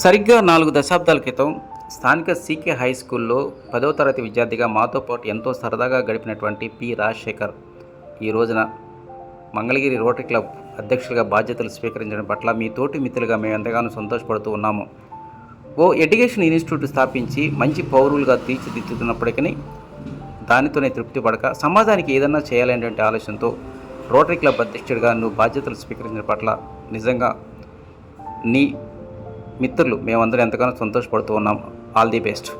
సరిగ్గా నాలుగు దశాబ్దాల క్రితం స్థానిక సీకే హై స్కూల్లో పదో తరగతి విద్యార్థిగా మాతో పాటు ఎంతో సరదాగా గడిపినటువంటి పి రాజశేఖర్ ఈ రోజున మంగళగిరి రోటరీ క్లబ్ అధ్యక్షులుగా బాధ్యతలు స్వీకరించడం పట్ల మీ తోటి మిత్రులుగా మేము ఎంతగానో సంతోషపడుతూ ఉన్నాము. ఓ ఎడ్యుకేషన్ ఇన్స్టిట్యూట్ స్థాపించి మంచి పౌరులుగా తీర్చిదిద్దుతున్నప్పటికీ దానితోనే తృప్తి పడక సమాజానికి ఏదన్నా చేయాలనేటువంటి ఆలోచనతో రోటరీ క్లబ్ అధ్యక్షుడిగా నువ్వు బాధ్యతలు స్వీకరించిన పట్ల నిజంగా నీ మిత్రులు మేమందరం ఎంతగానో సంతోషపడుతూ ఉన్నాం. All the best